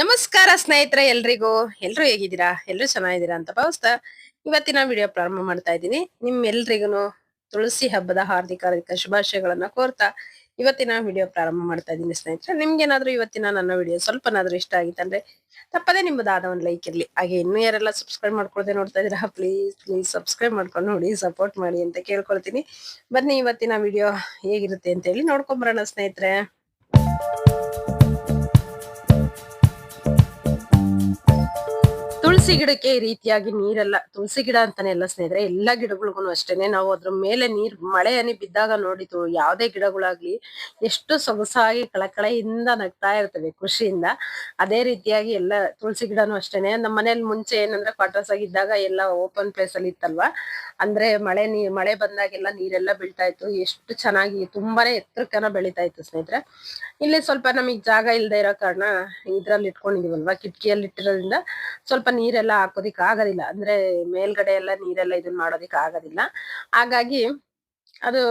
ನಮಸ್ಕಾರ ಸ್ನೇಹಿತರೆ, ಎಲ್ರಿಗೂ? ಎಲ್ರು ಹೇಗಿದ್ದೀರಾ? ಎಲ್ರು ಚೆನ್ನಾಗಿದ್ದೀರಾ ಅಂತ ಭಾವಿಸ್ತಾ ಇವತ್ತಿನ ವಿಡಿಯೋ ಪ್ರಾರಂಭ ಮಾಡ್ತಾ ಇದ್ದೀನಿ. ನಿಮ್ಮೆಲ್ರಿಗೂ ತುಳಸಿ ಹಬ್ಬದ ಹಾರ್ದಿಕ ಹಾರ್ದಿಕ ಶುಭಾಶಯಗಳನ್ನ ಕೋರ್ತಾ ಇವತ್ತಿನ ವಿಡಿಯೋ ಪ್ರಾರಂಭ ಮಾಡ್ತಾ ಇದ್ದೀನಿ ಸ್ನೇಹಿತರೆ. ನಿಮ್ಗೇನಾದ್ರೂ ಇವತ್ತಿನ ನನ್ನ ವಿಡಿಯೋ ಸ್ವಲ್ಪನಾದ್ರೂ ಇಷ್ಟ ಆಗಿತ್ತಂದ್ರೆ ತಪ್ಪದೇ ನಿಮ್ಮದಾದ ಒಂದು ಲೈಕ್ ಇರ್ಲಿ. ಹಾಗೆ ಇನ್ನೂ ಯಾರೆಲ್ಲ ಸಬ್ಸ್ಕ್ರೈಬ್ ಮಾಡ್ಕೊಳ್ದೆ ನೋಡ್ತಾ ಇದ್ದೀರಾ ಪ್ಲೀಸ್ ಪ್ಲೀಸ್ ಸಬ್ಸ್ಕ್ರೈಬ್ ಮಾಡ್ಕೊಂಡು ನೋಡಿ ಸಪೋರ್ಟ್ ಮಾಡಿ ಅಂತ ಕೇಳ್ಕೊಳ್ತೀನಿ. ಬನ್ನಿ ಇವತ್ತಿನ ವಿಡಿಯೋ ಹೇಗಿರುತ್ತೆ ಅಂತ ಹೇಳಿ ನೋಡ್ಕೊಂಬರೋಣ ಸ್ನೇಹಿತರೆ. ತುಳಸಿ ಗಿಡಕ್ಕೆ ಈ ರೀತಿಯಾಗಿ ನೀರೆಲ್ಲ, ತುಳಸಿ ಗಿಡ ಅಂತಾನೆ ಎಲ್ಲ ಸ್ನೇಹಿತರೆ, ಎಲ್ಲಾ ಗಿಡಗಳಿಗೂ ಅಷ್ಟೇನೆ. ನಾವು ಅದ್ರ ಮೇಲೆ ನೀರ್, ಮಳೆ ಹನಿ ಬಿದ್ದಾಗ ನೋಡಿತು ಯಾವ್ದೇ ಗಿಡಗಳಾಗ್ಲಿ ಎಷ್ಟು ಸೊಗಸಾಗಿ ಕಳಕಳೆಯಿಂದ ನಗ್ತಾ ಇರ್ತವೆ ಖುಷಿಯಿಂದ ಅದೇ ರೀತಿಯಾಗಿ ಎಲ್ಲ ತುಳಸಿ ಗಿಡನು ಅಷ್ಟೇನೆ. ನಮ್ಮ ಮನೇಲಿ ಮುಂಚೆ ಏನಂದ್ರೆ ಕ್ವಾರ್ಟರ್ಸ್ ಆಗಿದ್ದಾಗ ಎಲ್ಲ ಓಪನ್ ಪ್ಲೇಸ್ ಅಲ್ಲಿ ಇತ್ತಲ್ವಾ? ಅಂದ್ರೆ ಮಳೆ ನೀರ್ ಮಳೆ ಬಂದಾಗೆಲ್ಲ ನೀರೆಲ್ಲ ಬೀಳ್ತಾ ಇತ್ತು. ಎಷ್ಟು ಚೆನ್ನಾಗಿ ತುಂಬಾನೇ ಎತ್ತರಕ್ಕನ ಬೆಳಿತಾ ಇತ್ತು ಸ್ನೇಹಿತರೆ. ಇಲ್ಲಿ ಸ್ವಲ್ಪ ನಮಗ್ ಜಾಗ ಇಲ್ದೇ ಇರೋ ಕಾರಣ ಇದ್ರಲ್ಲಿ ಇಟ್ಕೊಂಡಿದೀವಲ್ವಾ? ಕಿಟಕಿಯಲ್ಲಿ ಇಟ್ಟಿರೋದ್ರಿಂದ ಸ್ವಲ್ಪ ನೀರೆಲ್ಲ ಹಾಕೋದಿಕ್ ಆಗೋದಿಲ್ಲ. ಅಂದ್ರೆ ಮೇಲ್ಗಡೆ ಎಲ್ಲ ನೀರೆಲ್ಲ ಇದನ್ನ ಮಾಡೋದಿಕ್ ಆಗೋದಿಲ್ಲ. ಹಾಗಾಗಿ ಅದು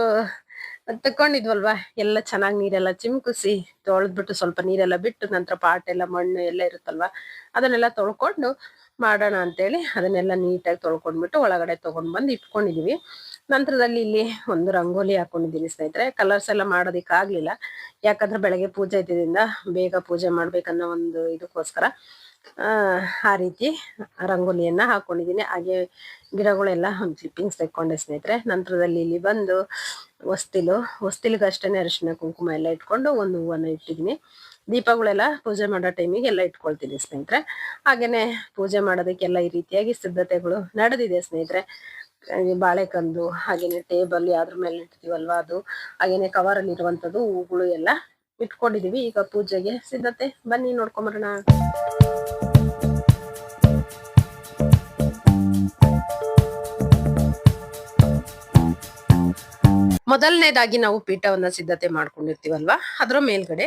ತಕೊಂಡಿದ್ವಲ್ವಾ? ಎಲ್ಲ ಚೆನ್ನಾಗಿ ನೀರೆಲ್ಲ ಚಿಮ್ಕಿಸಿ ತೊಳೆದ್ಬಿಟ್ಟು ಸ್ವಲ್ಪ ನೀರೆಲ್ಲ ಬಿಟ್ಟು ನಂತರ ಪಾಟ್ ಎಲ್ಲ ಮಣ್ಣು ಎಲ್ಲ ಇರುತ್ತಲ್ವಾ? ಅದನ್ನೆಲ್ಲ ತೊಳ್ಕೊಂಡು ಮಾಡೋಣ ಅಂತೇಳಿ ಅದನ್ನೆಲ್ಲ ನೀಟಾಗಿ ತೊಳ್ಕೊಂಡ್ಬಿಟ್ಟು ಒಳಗಡೆ ತಗೊಂಡ್ ಬಂದು ಇಟ್ಕೊಂಡಿದೀವಿ. ನಂತರದಲ್ಲಿ ಇಲ್ಲಿ ಒಂದು ರಂಗೋಲಿ ಹಾಕೊಂಡಿದ್ದೀನಿ ಸ್ನೇಹಿತರೆ. ಕಲರ್ಸ್ ಎಲ್ಲ ಮಾಡೋದಿಕ್ ಆಗ್ಲಿಲ್ಲ. ಯಾಕಂದ್ರೆ ಬೆಳಗ್ಗೆ ಪೂಜೆ ಇದ್ದಿದ್ದರಿಂದ ಬೇಗ ಪೂಜೆ ಮಾಡ್ಬೇಕನ್ನೋ ಒಂದು ಇದಕ್ಕೋಸ್ಕರ ಆ ರೀತಿ ರಂಗೋಲಿಯನ್ನ ಹಾಕೊಂಡಿದ್ದೀನಿ. ಹಾಗೆ ಗಿಡಗಳೆಲ್ಲ ಒಂದು ಕ್ಲಿಪ್ಪಿಂಗ್ಸ್ ತೆಕ್ಕೊಂಡೆ ಸ್ನೇಹಿತರೆ. ನಂತರದಲ್ಲಿ ಇಲ್ಲಿ ಬಂದು ಹೊಸ್ತಿಲು, ಹೊಸ್ತಿಲಿಗೆ ಅಷ್ಟೇ ಅರಿಶಿನ, ಕುಂಕುಮ ಎಲ್ಲ ಇಟ್ಕೊಂಡು ಒಂದು ಹೂವನ್ನ ಇಟ್ಟಿದ್ದೀನಿ. ದೀಪಗಳೆಲ್ಲ ಪೂಜೆ ಮಾಡೋ ಟೈಮಿಗೆ ಎಲ್ಲ ಇಟ್ಕೊಳ್ತೀನಿ ಸ್ನೇಹಿತರೆ. ಹಾಗೇನೆ ಪೂಜೆ ಮಾಡೋದಕ್ಕೆಲ್ಲ ಈ ರೀತಿಯಾಗಿ ಸಿದ್ಧತೆಗಳು ನಡೆದಿದೆ ಸ್ನೇಹಿತರೆ. ಬಾಳೆಕಂದು, ಹಾಗೇನೆ ಟೇಬಲ್, ಯಾವ್ದ್ರ ಮೇಲೆ ಇಡ್ತೀವಲ್ವಾ ಅದು, ಹಾಗೇನೆ ಕವರ್ ಅಲ್ಲಿ ಇರುವಂತದ್ದು ಹೂಗಳು ಎಲ್ಲ ಇಟ್ಕೊಂಡಿದೀವಿ. ಈಗ ಪೂಜೆಗೆ ಸಿದ್ಧತೆ. ಬನ್ನಿ ನೋಡ್ಕೊಂಬರೋಣ. ಮೊದಲನೇದಾಗಿ ನಾವು ಪೀಠವನ್ನ ಸಿದ್ಧತೆ ಮಾಡ್ಕೊಂಡಿರ್ತೀವಲ್ವಾ? ಅದ್ರ ಮೇಲ್ಗಡೆ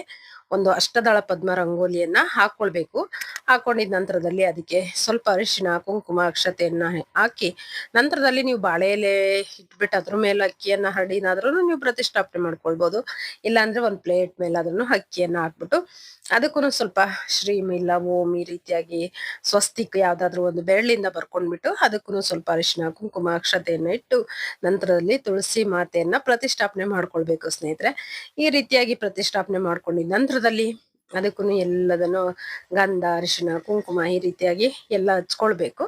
ಒಂದು ಅಷ್ಟದಳ ಪದ್ಮ ರಂಗೋಲಿಯನ್ನ ಹಾಕೊಳ್ಬೇಕು. ಹಾಕೊಂಡಿದ ನಂತರದಲ್ಲಿ ಅದಕ್ಕೆ ಸ್ವಲ್ಪ ಅರಿಶಿನ ಕುಂಕುಮ, ಅಕ್ಷತೆಯನ್ನ ಹಾಕಿ ನಂತರದಲ್ಲಿ ನೀವು ಬಾಳೆ ಎಲೆ ಇಟ್ಬಿಟ್ಟು ಅದ್ರ ಮೇಲೆ ಅಕ್ಕಿಯನ್ನ ಹರಡಿನಾದ್ರೂ ನೀವು ಪ್ರತಿಷ್ಠಾಪನೆ ಮಾಡ್ಕೊಳ್ಬಹುದು ಇಲ್ಲಾಂದ್ರೆ ಒಂದ್ ಪ್ಲೇಟ್ ಮೇಲೆ ಅದನ್ನು ಅಕ್ಕಿಯನ್ನ ಹಾಕ್ಬಿಟ್ಟು ಅದಕ್ಕೂ ಸ್ವಲ್ಪ ಶ್ರೀಮ್ ಇಲ್ಲ ಈ ರೀತಿಯಾಗಿ ಸ್ವಸ್ತಿಕ್ ಯಾವ್ದಾದ್ರು ಒಂದು ಬೆರಳಿಂದ ಬರ್ಕೊಂಡ್ಬಿಟ್ಟು ಅದಕ್ಕೂ ಸ್ವಲ್ಪ ಅರಿಶಿನ, ಕುಂಕುಮ, ಅಕ್ಷತೆಯನ್ನ ಇಟ್ಟು ನಂತರದಲ್ಲಿ ತುಳಸಿ ಮಾತೆಯನ್ನ ಪ್ರತಿಷ್ಠಾಪನೆ ಮಾಡ್ಕೊಳ್ಬೇಕು ಸ್ನೇಹಿತರೆ. ಈ ರೀತಿಯಾಗಿ ಪ್ರತಿಷ್ಠಾಪನೆ ಮಾಡ್ಕೊಂಡಿದ ನಂತರದಲ್ಲಿ ಅದಕ್ಕೂ ಎಲ್ಲದನ್ನು ಗಂಧ, ಅರಿಶಿನ, ಕುಂಕುಮ ಈ ರೀತಿಯಾಗಿ ಎಲ್ಲ ಹಚ್ಕೊಳ್ಬೇಕು.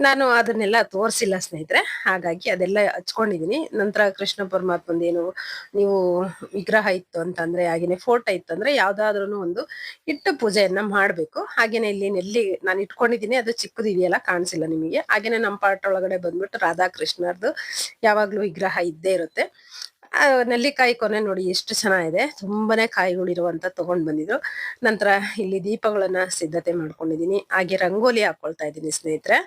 ನಾನು ಅದನ್ನೆಲ್ಲ ತೋರಿಸಿಲ್ಲ ಸ್ನೇಹಿತರೆ. ಹಾಗಾಗಿ ಅದೆಲ್ಲ ಹಚ್ಕೊಂಡಿದೀನಿ. ನಂತರ ಕೃಷ್ಣ ಪರಮಾತ್ಮಂದು ಏನು ನೀವು ವಿಗ್ರಹ ಇತ್ತು ಅಂತಂದ್ರೆ, ಹಾಗೇನೆ ಫೋಟೋ ಇತ್ತು ಅಂದ್ರೆ ಯಾವ್ದಾದ್ರು ಒಂದು ಇಟ್ಟು ಪೂಜೆಯನ್ನ ಮಾಡ್ಬೇಕು. ಹಾಗೇನೆ ಇಲ್ಲಿ ನೆಲ್ಲಿ ನಾನು ಇಟ್ಕೊಂಡಿದೀನಿ. ಅದು ಚಿಕ್ಕದಿದೆಯಲ್ಲ ಕಾಣಿಸಿಲ್ಲ ನಿಮಗೆ. ಹಾಗೇನೆ ನಮ್ಮ ಪಾಟ್ ಒಳಗಡೆ ಬಂದ್ಬಿಟ್ಟು ರಾಧಾಕೃಷ್ಣರ್ದು ಯಾವಾಗ್ಲೂ ವಿಗ್ರಹ ಇದ್ದೇ ಇರುತ್ತೆ. ನೆಲ್ಲಿಕಾಯಿ ಕೊನೆ ನೋಡಿ ಎಷ್ಟು ಚೆನ್ನಾಗಿದೆ. ತುಂಬಾನೇ ಕಾಯಿಗಳಿರುವಂತ ತಗೊಂಡ್ ಬಂದಿದ್ರು. ನಂತರ ಇಲ್ಲಿ ದೀಪಗಳನ್ನ ಸಿದ್ಧತೆ ಮಾಡ್ಕೊಂಡಿದೀನಿ. ಹಾಗೆ ರಂಗೋಲಿ ಹಾಕೊಳ್ತಾ ಇದ್ದೀನಿ ಸ್ನೇಹಿತರೆ.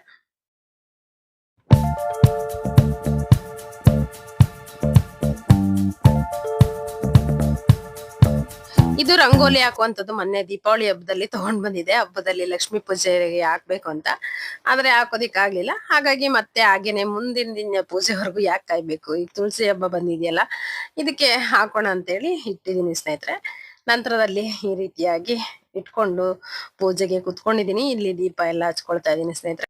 ಇದು ರಂಗೋಲಿ ಹಾಕುವಂಥದ್ದು ಮೊನ್ನೆ ದೀಪಾವಳಿ ಹಬ್ಬದಲ್ಲಿ ತಗೊಂಡ್ ಬಂದಿದೆ. ಹಬ್ಬದಲ್ಲಿ ಲಕ್ಷ್ಮೀ ಪೂಜೆಗೆ ಹಾಕ್ಬೇಕು ಅಂತ. ಆದ್ರೆ ಹಾಕೋದಿಕ್ ಆಗ್ಲಿಲ್ಲ ಹಾಗಾಗಿ ಮತ್ತೆ ಹಾಗೇನೆ ಮುಂದಿನ ದಿನ ಪೂಜೆವರೆಗೂ ಯಾಕೆ ಕಾಯ್ಬೇಕು? ಈಗ ತುಳಸಿ ಹಬ್ಬ ಬಂದಿದೆಯಲ್ಲ, ಇದಕ್ಕೆ ಹಾಕೋಣ ಅಂತೇಳಿ ಇಟ್ಟಿದ್ದೀನಿ ಸ್ನೇಹಿತರೆ. ನಂತರದಲ್ಲಿ ಈ ರೀತಿಯಾಗಿ ಇಟ್ಕೊಂಡು ಪೂಜೆಗೆ ಕುತ್ಕೊಂಡಿದ್ದೀನಿ. ಇಲ್ಲಿ ದೀಪ ಎಲ್ಲ ಹಚ್ಕೊಳ್ತಾ ಇದ್ದೀನಿ ಸ್ನೇಹಿತರೆ.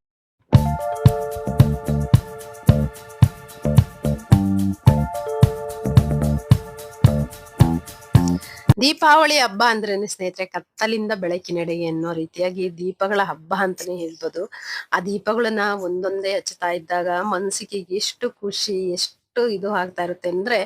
ದೀಪಾವಳಿ ಹಬ್ಬ ಅಂದ್ರೇನೆ ಸ್ನೇಹಿತರೆ ಕತ್ತಲಿಂದ ಬೆಳಕಿನೆಡೆಗೆ ಅನ್ನೋ ರೀತಿಯಾಗಿ ದೀಪಗಳ ಹಬ್ಬ ಅಂತಾನೆ ಹೇಳ್ಬೋದು. ಆ ದೀಪಗಳನ್ನ ಒಂದೊಂದೇ ಹಚ್ಚುತ್ತಾ ಇದ್ದಾಗ ಮನಸ್ಸಿಗೆ ಎಷ್ಟು ಖುಷಿ, ಎಷ್ಟು ಇದು ಆಗ್ತಾ ಇರುತ್ತೆ ಅಂದ್ರೆ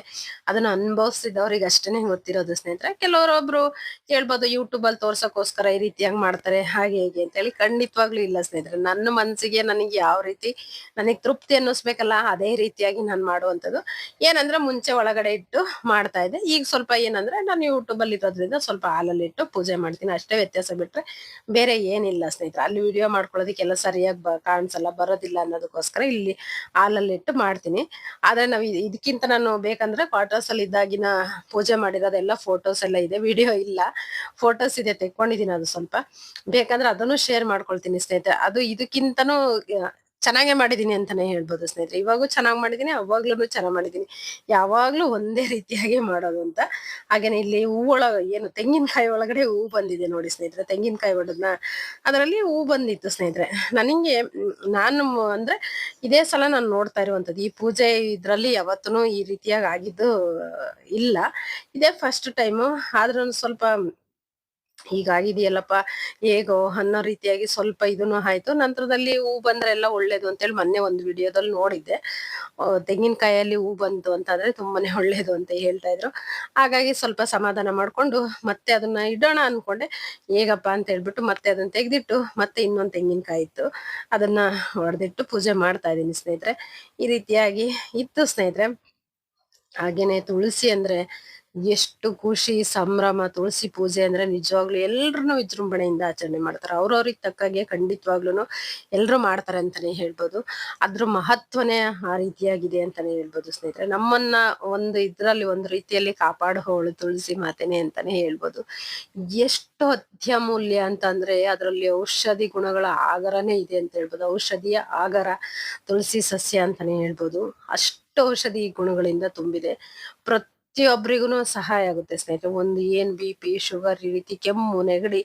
ಅದನ್ನ ಅನುಭವಿಸಿದವ್ರಿಗೆ ಅಷ್ಟೇನೆ ಗೊತ್ತಿರೋದು ಸ್ನೇಹಿತರೆ. ಕೆಲವರೊಬ್ರು ಕೇಳ್ಬೋದು ಯೂಟ್ಯೂಬ್ ಅಲ್ಲಿ ತೋರ್ಸಕ್ಕೋಸ್ಕರ ಈ ರೀತಿಯಾಗಿ ಮಾಡ್ತಾರೆ, ಹಾಗೆ ಹೇಗೆ ಅಂತ ಹೇಳಿ ಖಂಡಿತವಾಗ್ಲೂ ಇಲ್ಲ ಸ್ನೇಹಿತರೆ. ನನ್ನ ಮನಸ್ಸಿಗೆ ನನಗೆ ಯಾವ ರೀತಿ ನನಗೆ ತೃಪ್ತಿ ಅನ್ನಿಸ್ಬೇಕಲ್ಲ ಅದೇ ರೀತಿಯಾಗಿ ನಾನು ಮಾಡುವಂಥದ್ದು. ಏನಂದ್ರೆ ಮುಂಚೆ ಒಳಗಡೆ ಇಟ್ಟು ಮಾಡ್ತಾ ಇದ್ದೆ. ಈಗ ಸ್ವಲ್ಪ ಏನಂದ್ರೆ ನಾನು ಯೂಟ್ಯೂಬ್ ಅಲ್ಲಿ ಇರೋದ್ರಿಂದ ಸ್ವಲ್ಪ ಹಾಲಲ್ಲಿ ಇಟ್ಟು ಪೂಜೆ ಮಾಡ್ತೀನಿ. ಅಷ್ಟೇ ವ್ಯತ್ಯಾಸ ಬಿಟ್ರೆ ಬೇರೆ ಏನಿಲ್ಲ ಸ್ನೇಹಿತರೆ. ಅಲ್ಲಿ ವಿಡಿಯೋ ಮಾಡ್ಕೊಳ್ಳೋದಕ್ಕೆಲ್ಲ ಸರಿಯಾಗಿ ಕಾಣಿಸಲ್ಲ, ಬರೋದಿಲ್ಲ ಅನ್ನೋದಕ್ಕೋಸ್ಕರ ಇಲ್ಲಿ ಹಾಲಲ್ಲಿ ಇಟ್ಟು ಮಾಡ್ತೀನಿ. ಆದ್ರೆ ನಾವು ಇದಕ್ಕಿಂತ ನಾನು ಬೇಕಂದ್ರೆ ಕ್ವಾರ್ಟರ್ಸ್ ಅಲ್ಲಿ ಇದ್ದಾಗಿನ ಪೂಜೆ ಮಾಡಿರೋದೆಲ್ಲ ಫೋಟೋಸ್ ಎಲ್ಲ ಇದೆ. ವಿಡಿಯೋ ಇಲ್ಲ. ಫೋಟೋಸ್ ಇದೆ ತೆಕ್ಕೊಂಡಿದ್ದೀನಿ ಅದು ಸ್ವಲ್ಪ. ಬೇಕಂದ್ರೆ ಅದನ್ನು ಶೇರ್ ಮಾಡ್ಕೊಳ್ತೀನಿ ಸ್ನೇಹಿತರೆ. ಅದು ಇದಕ್ಕಿಂತನೂ ಚೆನ್ನಾಗೇ ಮಾಡಿದೀನಿ ಅಂತಾನೆ ಹೇಳ್ಬೋದು ಸ್ನೇಹಿತರೆ. ಇವಾಗೂ ಚೆನ್ನಾಗಿ ಮಾಡಿದೀನಿ ಅವಾಗ್ಲೂ ಚೆನ್ನಾಗಿ ಮಾಡಿದೀನಿ. ಯಾವಾಗ್ಲೂ ಒಂದೇ ರೀತಿಯಾಗಿ ಮಾಡೋದು ಅಂತ. ಹಾಗೇನೆ ಇಲ್ಲಿ ಹೂವೊಳ ಏನು ತೆಂಗಿನಕಾಯಿ ಒಳಗಡೆ ಹೂ ಬಂದಿದೆ ನೋಡಿ ಸ್ನೇಹಿತರೆ. ತೆಂಗಿನಕಾಯಿ ಒಡದ್ನ. ಅದರಲ್ಲಿ ಹೂ ಬಂದಿತ್ತು ಸ್ನೇಹಿತರೆ. ನನಗೆ, ನಾನು ಅಂದ್ರೆ ಇದೇ ಸಲ ನಾನು ನೋಡ್ತಾ ಇರುವಂತದ್ದು ಈ ಪೂಜೆ ಇದ್ರಲ್ಲಿ ಯಾವತ್ತೂ ಈ ರೀತಿಯಾಗಿ ಆಗಿದ್ದು, ಇಲ್ಲ. ಇದೇ ಫಸ್ಟ್ ಟೈಮು ಆದ್ರೂ ಸ್ವಲ್ಪ ಹೀಗಾಗಿದೆಯಲ್ಲಪ್ಪ ಹೇಗೋ ಅನ್ನೋ ರೀತಿಯಾಗಿ ಸ್ವಲ್ಪ ಇದನ್ನು ಆಯ್ತು. ನಂತರದಲ್ಲಿ ಹೂ ಬಂದ್ರೆ ಎಲ್ಲ ಒಳ್ಳೇದು ಅಂತೇಳಿ ಮೊನ್ನೆ ಒಂದು ವಿಡಿಯೋದಲ್ಲಿ ನೋಡಿದ್ದೆ. ತೆಂಗಿನಕಾಯಲ್ಲಿ ಹೂ ಬಂತು ಅಂತಾದ್ರೆ ತುಂಬಾನೇ ಒಳ್ಳೇದು ಅಂತ ಹೇಳ್ತಾ ಇದ್ರು. ಹಾಗಾಗಿ ಸ್ವಲ್ಪ ಸಮಾಧಾನ ಮಾಡ್ಕೊಂಡು ಮತ್ತೆ ಅದನ್ನ ಇಡೋಣ ಅನ್ಕೊಂಡೆ. ಹೇಗಪ್ಪ ಅಂತ ಹೇಳ್ಬಿಟ್ಟು ಮತ್ತೆ ಅದನ್ನ ತೆಗೆದಿಟ್ಟು ಮತ್ತೆ ಇನ್ನೊಂದು ತೆಂಗಿನಕಾಯಿ ಇತ್ತು. ಅದನ್ನ ಹೊಡೆದಿಟ್ಟು ಪೂಜೆ ಮಾಡ್ತಾ ಇದ್ದೀನಿ ಸ್ನೇಹಿತರೆ. ಈ ರೀತಿಯಾಗಿ ಇತ್ತು ಸ್ನೇಹಿತರೆ. ಹಾಗೇನೆ ತುಳಸಿ ಅಂದ್ರೆ ಎಷ್ಟು ಖುಷಿ, ಸಂಭ್ರಮ, ತುಳಸಿ ಪೂಜೆ ಅಂದ್ರೆ ನಿಜವಾಗ್ಲೂ ಎಲ್ರು ವಿಜೃಂಭಣೆಯಿಂದ ಆಚರಣೆ ಮಾಡ್ತಾರೆ. ಅವ್ರವ್ರಿಗೆ ತಕ್ಕಾಗೆ ಖಂಡಿತವಾಗ್ಲೂ ಎಲ್ಲರೂ ಮಾಡ್ತಾರೆ ಅಂತಾನೆ ಹೇಳ್ಬೋದು. ಅದ್ರ ಮಹತ್ವನೇ ಆ ರೀತಿಯಾಗಿದೆ ಅಂತಾನೆ ಹೇಳ್ಬೋದು ಸ್ನೇಹಿತರೆ. ನಮ್ಮನ್ನ ಒಂದು ಇದ್ರಲ್ಲಿ ಒಂದು ರೀತಿಯಲ್ಲಿ ಕಾಪಾಡುವವಳು ತುಳಸಿ ಮಾತೇನೆ ಅಂತಾನೆ ಹೇಳ್ಬೋದು. ಎಷ್ಟು ಅತ್ಯಮೂಲ್ಯ ಅಂತಂದ್ರೆ ಅದರಲ್ಲಿ ಔಷಧಿ ಗುಣಗಳ ಆಗರನೇ ಇದೆ ಅಂತ ಹೇಳ್ಬೋದು. ಔಷಧಿಯ ಆಗರ ತುಳಸಿ ಸಸ್ಯ ಅಂತಾನೆ ಹೇಳ್ಬೋದು. ಅಷ್ಟು ಔಷಧಿ ಗುಣಗಳಿಂದ ತುಂಬಿದೆ. ಪ್ರತಿಯೊಬ್ಬರಿಗೂ ಸಹಾಯ ಆಗುತ್ತೆ ಸ್ನೇಹಿತರೆ. ಒಂದು ಏನ್ ಬಿ ಪಿ ಶುಗರ್ ಈ ರೀತಿ ಕೆಮ್ಮು, ನೆಗಡಿ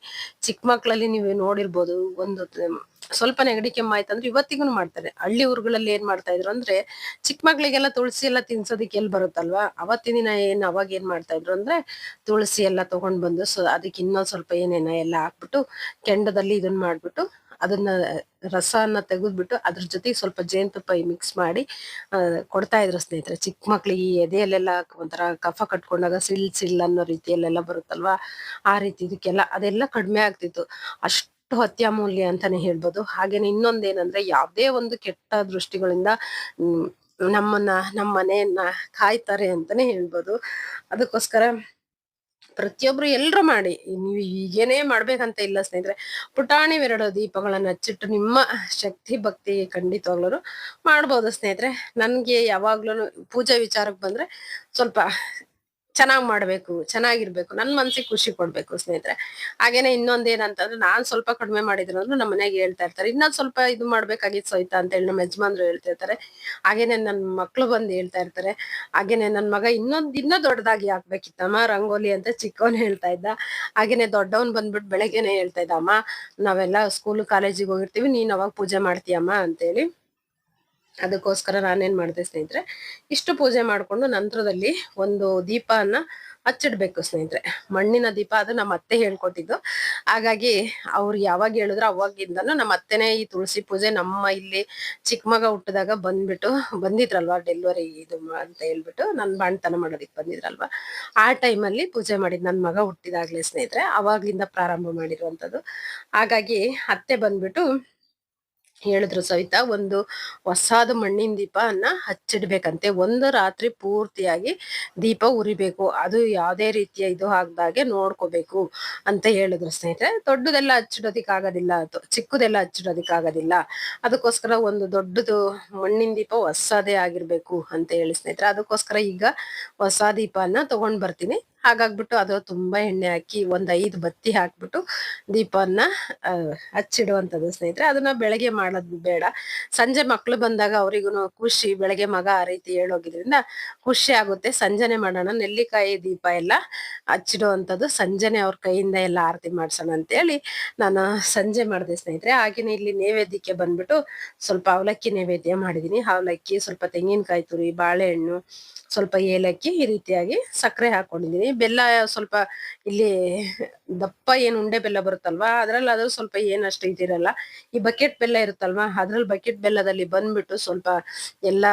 ಚಿಕ್ಕ ಮಕ್ಕಳಲ್ಲಿ ನೀವು ನೋಡಿರ್ಬೋದು. ಒಂದು ಸ್ವಲ್ಪ ನೆಗಡಿ ಕೆಮ್ಮು ಆಯ್ತಂದ್ರೆ ಇವತ್ತಿಗೂ ಮಾಡ್ತಾರೆ. ಹಳ್ಳಿ ಊರುಗಳಲ್ಲಿ ಏನ್ ಮಾಡ್ತಾ ಇದ್ರು ಅಂದ್ರೆ ಚಿಕ್ಕ ಮಕ್ಳಿಗೆಲ್ಲ ತುಳಸಿ ಎಲ್ಲ ತಿನ್ಸೋದಕ್ಕೆ ಎಲ್ಲಿ ಬರುತ್ತಲ್ವಾ? ಅವತ್ತಿನ ದಿನ ಏನ್, ಅವಾಗ ಏನ್ ಮಾಡ್ತಾ ಇದ್ರು ಅಂದ್ರೆ ತುಳಸಿ ಎಲ್ಲ ತಗೊಂಡ್ ಬಂದು ಸೊ, ಅದಕ್ಕೆ ಇನ್ನೊಂದ್ ಸ್ವಲ್ಪ ಏನೇನ ಎಲ್ಲ ಹಾಕ್ಬಿಟ್ಟು ಕೆಂಡದಲ್ಲಿ ಇದನ್ನ ಮಾಡ್ಬಿಟ್ಟು ಅದನ್ನ ರಸನ ತೆಗೆದ್ಬಿಟ್ಟು ಅದ್ರ ಜೊತೆಗೆ ಸ್ವಲ್ಪ ಜೇನುತುಪ್ಪ ಮಿಕ್ಸ್ ಮಾಡಿ ಕೊಡ್ತಾ ಇದ್ರು ಸ್ನೇಹಿತರೆ. ಚಿಕ್ಕ ಮಕ್ಳಿಗೆ ಎದೆಯಲ್ಲೆಲ್ಲ ಒಂಥರ ಕಫ ಕಟ್ಕೊಂಡಾಗ ಸಿಲ್ ಸಿಲ್ ಅನ್ನೋ ರೀತಿಯಲ್ಲೆಲ್ಲ ಬರುತ್ತಲ್ವಾ? ಆ ರೀತಿ ಇದಕ್ಕೆಲ್ಲ ಅದೆಲ್ಲ ಕಡಿಮೆ ಆಗ್ತಿತ್ತು. ಅಷ್ಟು ಅತ್ಯಮೂಲ್ಯ ಅಂತಾನೆ ಹೇಳ್ಬೋದು. ಹಾಗೇನೆ ಇನ್ನೊಂದೇನಂದ್ರೆ ಯಾವ್ದೇ ಒಂದು ಕೆಟ್ಟ ದೃಷ್ಟಿಗಳಿಂದ ನಮ್ಮನ್ನ ನಮ್ಮ ಮನೆಯನ್ನ ಕಾಯ್ತಾರೆ ಅಂತಾನೆ ಹೇಳ್ಬೋದು. ಅದಕ್ಕೋಸ್ಕರ ಪ್ರತಿಯೊಬ್ರು ಎಲ್ರು ಮಾಡಿ. ನೀವು ಈಗೇನೇ ಮಾಡ್ಬೇಕಂತ ಇಲ್ಲ ಸ್ನೇಹಿತರೆ, ಪುಟಾಣಿ ಎರಡು ದೀಪಗಳನ್ನ ಹಚ್ಚಿಟ್ಟು ನಿಮ್ಮ ಶಕ್ತಿ, ಭಕ್ತಿ ಖಂಡಿತವಾಗ್ಲೂ ಮಾಡ್ಬೋದು ಸ್ನೇಹಿತರೆ. ನನ್ಗೆ ಯಾವಾಗ್ಲೂ ಪೂಜೆ ವಿಚಾರಕ್ಕೆ ಬಂದ್ರೆ ಸ್ವಲ್ಪ ಚೆನ್ನಾಗ್ ಮಾಡ್ಬೇಕು, ಚೆನ್ನಾಗಿರ್ಬೇಕು, ನನ್ ಮನ್ಸಿಗೆ ಖುಷಿ ಕೊಡ್ಬೇಕು ಸ್ನೇಹಿತರೆ. ಹಾಗೇನೆ ಇನ್ನೊಂದ್ ಏನಂತಂದ್ರೆ ನಾನ್ ಸ್ವಲ್ಪ ಕಡಿಮೆ ಮಾಡಿದ್ರು ಅಂದ್ರೆ ನಮ್ಮ ಮನೆಗೆ ಹೇಳ್ತಾ ಇರ್ತಾರೆ. ಇನ್ನೊಂದ್ ಸ್ವಲ್ಪ ಇದು ಮಾಡ್ಬೇಕಾಗಿತ್ತು ಸೋಯ್ತಾ ಅಂತ ಹೇಳಿ ನಮ್ಮ ಯಜಮಾನ್ರು ಹೇಳ್ತಾ ಇರ್ತಾರೆ. ಹಾಗೇನೆ ನನ್ ಮಕ್ಳು ಬಂದು ಹೇಳ್ತಾ ಇರ್ತಾರೆ. ಹಾಗೇನೆ ನನ್ ಮಗ ಇನ್ನೊಂದ್, ಇನ್ನೂ ದೊಡ್ಡದಾಗಿ ಹಾಕ್ಬೇಕಿತ್ತಮ್ಮ ರಂಗೋಲಿ ಅಂತ ಚಿಕ್ಕವನ್ ಹೇಳ್ತಾ ಇದ್ದ. ಹಾಗೇನೆ ದೊಡ್ಡವನ್ ಬಂದ್ಬಿಟ್ಟು ಬೆಳಗ್ಗೆನೆ ಹೇಳ್ತಾ ಇದ್ದ, ಅಮ್ಮ, ನಾವೆಲ್ಲ ಸ್ಕೂಲ್ ಕಾಲೇಜಿಗೆ ಹೋಗಿರ್ತೀವಿ, ನೀನ್ ಅವಾಗ ಪೂಜೆ ಮಾಡ್ತೀಯಮ್ಮ ಅಂತೇಳಿ. ಅದಕ್ಕೋಸ್ಕರ ನಾನೇನು ಮಾಡಿದೆ ಸ್ನೇಹಿತರೆ, ಇಷ್ಟು ಪೂಜೆ ಮಾಡಿಕೊಂಡು ನಂತರದಲ್ಲಿ ಒಂದು ದೀಪನ ಹಚ್ಚಿಡ್ಬೇಕು ಸ್ನೇಹಿತರೆ. ಮಣ್ಣಿನ ದೀಪ ಅದು ನಮ್ಮ ಅತ್ತೆ ಹೇಳ್ಕೊಟ್ಟಿದ್ದು. ಹಾಗಾಗಿ ಅವ್ರು ಯಾವಾಗ ಹೇಳಿದ್ರು ಅವಾಗಿಂದನು ನಮ್ಮ ಅತ್ತೆನೇ ಈ ತುಳಸಿ ಪೂಜೆ ನಮ್ಮ ಇಲ್ಲಿ ಚಿಕ್ಕ ಮಗ ಹುಟ್ಟಿದಾಗ ಬಂದ್ಬಿಟ್ಟು ಬಂದಿದ್ರಲ್ವಾ ಡೆಲಿವರಿ ಇದು ಅಂತ ಹೇಳ್ಬಿಟ್ಟು ನನ್ನ ಬಾಣ್ತನ ಮಾಡೋದಿಕ್ ಬಂದಿದ್ರಲ್ವಾ. ಆ ಟೈಮಲ್ಲಿ ಪೂಜೆ ಮಾಡಿದ್ ನನ್ನ ಮಗ ಹುಟ್ಟಿದಾಗ್ಲೇ ಸ್ನೇಹಿತರೆ ಅವಾಗ್ಲಿಂದ ಪ್ರಾರಂಭ ಮಾಡಿರುವಂಥದ್ದು ಹಾಗಾಗಿ ಅತ್ತೆ ಬಂದ್ಬಿಟ್ಟು ಹೇಳಿದ್ರು ಸವಿತಾ, ಒಂದು ಹೊಸಾದ ಮಣ್ಣಿನ ದೀಪನ ಹಚ್ಚಿಡ್ಬೇಕಂತೆ. ಒಂದು ರಾತ್ರಿ ಪೂರ್ತಿಯಾಗಿ ದೀಪ ಉರಿಬೇಕು. ಅದು ಯಾವುದೇ ರೀತಿಯ ಇದು ಆಗ್ದಾಗೆ ನೋಡ್ಕೋಬೇಕು ಅಂತ ಹೇಳಿದ್ರು ಸ್ನೇಹಿತರೆ. ದೊಡ್ಡದೆಲ್ಲ ಹಚ್ಚಿಡೋದಿಕ್ ಆಗೋದಿಲ್ಲ ಅದು. ಚಿಕ್ಕದೆಲ್ಲ ಹಚ್ಚಿಡೋದಿಕ್ ಆಗೋದಿಲ್ಲ. ಅದಕ್ಕೋಸ್ಕರ ಒಂದು ದೊಡ್ಡದು ಮಣ್ಣಿನ ದೀಪ ಹೊಸದೇ ಆಗಿರ್ಬೇಕು ಅಂತ ಹೇಳಿ ಸ್ನೇಹಿತರೆ. ಅದಕ್ಕೋಸ್ಕರ ಈಗ ಹೊಸ ದೀಪನ ತಗೊಂಡ್ ಬರ್ತೀನಿ. ಹಾಗಾಗ್ಬಿಟ್ಟು ಅದು ತುಂಬಾ ಎಣ್ಣೆ ಹಾಕಿ ಒಂದ್ ಐದು ಬತ್ತಿ ಹಾಕ್ಬಿಟ್ಟು ದೀಪವನ್ನ ಹಚ್ಚಿಡುವಂತದ್ದು ಸ್ನೇಹಿತರೆ. ಅದನ್ನ ಬೆಳಗ್ಗೆ ಮಾಡೋದು ಬೇಡ. ಸಂಜೆ ಮಕ್ಳು ಬಂದಾಗ ಅವ್ರಿಗೂ ಖುಷಿ, ಬೆಳಗ್ಗೆ ಮಗ ಆ ರೀತಿ ಹೇಳೋಗಿದ್ರಿಂದ ಖುಷಿ ಆಗುತ್ತೆ. ಸಂಜೆನೆ ಮಾಡೋಣ, ನೆಲ್ಲಿಕಾಯಿ ದೀಪ ಎಲ್ಲ ಹಚ್ಚಿಡುವಂಥದ್ದು ಸಂಜೆನೆ ಅವ್ರ ಕೈಯಿಂದ ಎಲ್ಲ ಆರತಿ ಮಾಡ್ಸೋಣ ಅಂತೇಳಿ ನಾನು ಸಂಜೆ ಮಾಡಿದೆ ಸ್ನೇಹಿತರೆ. ಹಾಗೇನೆ ಇಲ್ಲಿ ನೈವೇದ್ಯಕ್ಕೆ ಬಂದ್ಬಿಟ್ಟು ಸ್ವಲ್ಪ ಅವಲಕ್ಕಿ ನೈವೇದ್ಯ ಮಾಡಿದೀನಿ. ಅವಲಕ್ಕಿ, ಸ್ವಲ್ಪ ತೆಂಗಿನಕಾಯಿ ತುರಿ, ಬಾಳೆಹಣ್ಣು, ಸ್ವಲ್ಪ ಏಲಕ್ಕಿ ಈ ರೀತಿಯಾಗಿ ಸಕ್ಕರೆ ಹಾಕೊಂಡಿದೀನಿ. ಬೆಲ್ಲ ಸ್ವಲ್ಪ ಇಲ್ಲಿ ದಪ್ಪ ಏನು ಉಂಡೆ ಬೆಲ್ಲ ಬರುತ್ತಲ್ವಾ? ಅದ್ರಲ್ಲಿ ಅದು ಸ್ವಲ್ಪ ಏನಷ್ಟು ಇದಿರಲ್ಲ. ಈ ಬಕೆಟ್ ಬೆಲ್ಲ ಇರುತ್ತಲ್ವಾ? ಅದ್ರಲ್ಲಿ ಬಕೆಟ್ ಬೆಲ್ಲದಲ್ಲಿ ಬಂದ್ಬಿಟ್ಟು ಸ್ವಲ್ಪ ಎಲ್ಲ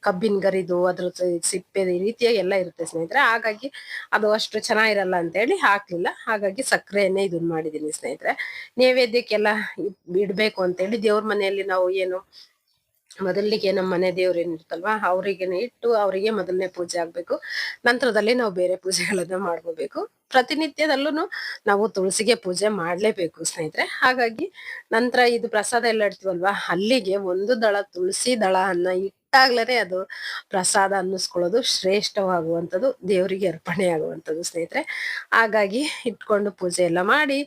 ಕಬ್ಬಿನ ಗರಿದು, ಅದ್ರ ಸಿಪ್ಪೆ ಈ ರೀತಿಯಾಗಿ ಎಲ್ಲ ಇರುತ್ತೆ ಸ್ನೇಹಿತರೆ. ಹಾಗಾಗಿ ಅದು ಅಷ್ಟು ಚೆನ್ನಾಗಿರಲ್ಲ ಅಂತ ಹೇಳಿ ಹಾಕ್ಲಿಲ್ಲ. ಹಾಗಾಗಿ ಸಕ್ಕರೆಯನ್ನೇ ಇದನ್ನ ಮಾಡಿದೀನಿ ಸ್ನೇಹಿತರೆ. ನೈವೇದ್ಯಕ್ಕೆಲ್ಲ ಇಡ್- ಇಡ್ಬೇಕು ಅಂತ ಹೇಳಿ ದೇವ್ರ ಮನೆಯಲ್ಲಿ ನಾವು ಏನು ಮೊದಲಿಗೆ ನಮ್ಮ ಮನೆ ದೇವ್ರು ಏನಿರುತ್ತಲ್ವಾ, ಅವ್ರಿಗೆನೆ ಇಟ್ಟು ಅವರಿಗೆ ಮೊದಲನೇ ಪೂಜೆ ಆಗ್ಬೇಕು. ನಂತರದಲ್ಲಿ ನಾವು ಬೇರೆ ಪೂಜೆಗಳನ್ನ ಮಾಡ್ಕೋಬೇಕು. ಪ್ರತಿನಿತ್ಯದಲ್ಲೂ ನಾವು ತುಳಸಿಗೆ ಪೂಜೆ ಮಾಡ್ಲೇಬೇಕು ಸ್ನೇಹಿತರೆ. ಹಾಗಾಗಿ ನಂತರ ಇದು ಪ್ರಸಾದ ಎಲ್ಲ ಇಡ್ತೀವಲ್ವಾ, ಅಲ್ಲಿಗೆ ಒಂದು ದಳ ತುಳಸಿ ದಳ ಅನ್ನ ಇಟ್ಟಾಗ್ಲೇ ಅದು ಪ್ರಸಾದ ಅನ್ನಿಸ್ಕೊಳ್ಳೋದು ಶ್ರೇಷ್ಠವಾಗುವಂಥದ್ದು, ದೇವರಿಗೆ ಅರ್ಪಣೆ ಆಗುವಂಥದ್ದು ಸ್ನೇಹಿತರೆ. ಹಾಗಾಗಿ ಇಟ್ಕೊಂಡು ಪೂಜೆ ಎಲ್ಲ ಮಾಡಿ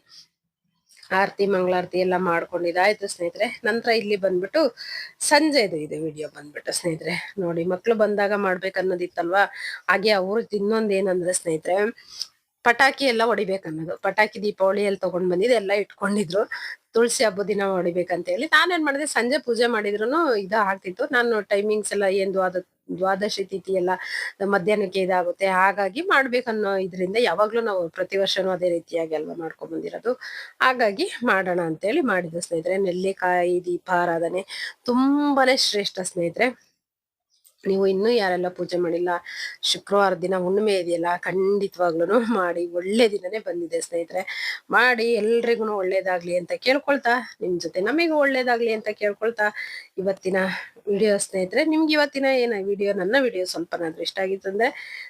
ಆರತಿ, ಮಂಗಳಾರತಿ ಎಲ್ಲ ಮಾಡ್ಕೊಂಡಿದ್ದಾಯ್ತು ಸ್ನೇಹಿತರೆ, ನಂತರ ಇಲ್ಲಿ ಬಂದ್ಬಿಟ್ಟು ಸಂಜೆದು ಇದೆ ವಿಡಿಯೋ ಬಂದ್ಬಿಟ್ಟು ಸ್ನೇಹಿತರೆ. ನೋಡಿ, ಮಕ್ಳು ಬಂದಾಗ ಮಾಡ್ಬೇಕನ್ನೋದಿತ್ತಲ್ವಾ? ಹಾಗೆ ಅವ್ರು ಇನ್ನೊಂದ್ ಏನಂದ್ರೆ ಸ್ನೇಹಿತರೆ, ಪಟಾಕಿ ಎಲ್ಲ ಹೊಡಿಬೇಕನ್ನೋದು. ಪಟಾಕಿ ದೀಪಾವಳಿಯಲ್ಲಿ ತಗೊಂಡ್ ಬಂದಿದ್ದು ಎಲ್ಲ ಇಟ್ಕೊಂಡಿದ್ರು. ತುಳಸಿ ಹಬ್ಬದ ದಿನ ಹೊಡಿಬೇಕಂತ ಹೇಳಿ. ನಾನೇನ್ ಮಾಡಿದೆ, ಸಂಜೆ ಪೂಜೆ ಮಾಡಿದ್ರು ಇದು ಆಗ್ತಿತ್ತು ನಾನು ಟೈಮಿಂಗ್ಸ್ ಎಲ್ಲ ಏನು ದ್ವಾದ ದ್ವಾದಶಿ ತಿಥಿ ಎಲ್ಲ ಮಧ್ಯಾಹ್ನಕ್ಕೆ ಇದಾಗುತ್ತೆ. ಹಾಗಾಗಿ ಮಾಡ್ಬೇಕನ್ನೋ ಇದರಿಂದ ಯಾವಾಗ್ಲೂ ನಾವು ಪ್ರತಿ ವರ್ಷನೂ ಅದೇ ರೀತಿಯಾಗಿ ಅಲ್ವಾ ಮಾಡ್ಕೊಂಡ್ ಬಂದಿರೋದು. ಹಾಗಾಗಿ ಮಾಡೋಣ ಅಂತೇಳಿ ಮಾಡಿದ್ದು ಸ್ನೇಹಿತರೆ. ನೆಲ್ಲಿಕಾಯಿ ದೀಪಾರಾಧನೆ ತುಂಬಾನೇ ಶ್ರೇಷ್ಠ ಸ್ನೇಹಿತರೆ. ನೀವು ಇನ್ನೂ ಯಾರೆಲ್ಲ ಪೂಜೆ ಮಾಡಿಲ್ಲ, ಶುಕ್ರವಾರ ದಿನ ಹುಣ್ಣಿಮೆ ಇದೆಯಲ್ಲ ಖಂಡಿತವಾಗ್ಲೂ ಮಾಡಿ, ಒಳ್ಳೆ ದಿನನೇ ಬಂದಿದೆ ಸ್ನೇಹಿತರೆ. ಮಾಡಿ ಎಲ್ರಿಗೂ ಒಳ್ಳೇದಾಗ್ಲಿ ಅಂತ ಕೇಳ್ಕೊಳ್ತಾ, ನಿಮ್ ಜೊತೆ ನಮಗೂ ಒಳ್ಳೇದಾಗ್ಲಿ ಅಂತ ಕೇಳ್ಕೊಳ್ತಾ ಇವತ್ತಿನ ವಿಡಿಯೋ ಸ್ನೇಹಿತರೆ. ನಿಮ್ಗೆ ಇವತ್ತಿನ ಏನ ವಿಡಿಯೋ ನನ್ನ ವಿಡಿಯೋ ಸ್ವಲ್ಪನಾದ್ರೂ ಇಷ್ಟ ಆಗಿತ್ತು ಅಂದ್ರೆ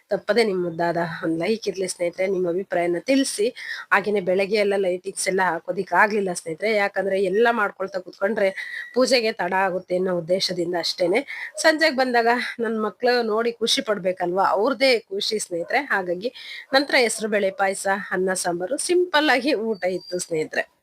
ತಪ್ಪದೆ ನಿಮ್ಮ ಮುದ್ದಾದ ಒಂದು ಲೈಕ್ ಇರಲಿ ಸ್ನೇಹಿತರೆ, ನಿಮ್ಮ ಅಭಿಪ್ರಾಯನ ತಿಳಿಸಿ. ಹಾಗೇನೆ ಬೆಳಗ್ಗೆ ಎಲ್ಲ ಲೈಟಿಂಗ್ಸ್ ಎಲ್ಲ ಹಾಕೋದಿಕ್ ಆಗ್ಲಿಲ್ಲ ಸ್ನೇಹಿತರೆ. ಯಾಕಂದ್ರೆ ಎಲ್ಲ ಮಾಡ್ಕೊಳ್ತಾ ಕುತ್ಕೊಂಡ್ರೆ ಪೂಜೆಗೆ ತಡ ಆಗುತ್ತೆ ಅನ್ನೋ ಉದ್ದೇಶದಿಂದ ಅಷ್ಟೇನೆ. ಸಂಜೆಗೆ ಬಂದಾಗ ನನ್ ಮಕ್ಕಳು ನೋಡಿ ಖುಷಿ ಪಡ್ಬೇಕಲ್ವಾ? ಅವ್ರದೇ ಖುಷಿ ಸ್ನೇಹಿತರೆ. ಹಾಗಾಗಿ ನಂತರ ಹೆಸರು, ಬೇಳೆ, ಪಾಯಸ, ಅನ್ನ, ಸಾಂಬಾರು ಸಿಂಪಲ್ ಆಗಿ ಊಟ ಇತ್ತು ಸ್ನೇಹಿತರೆ.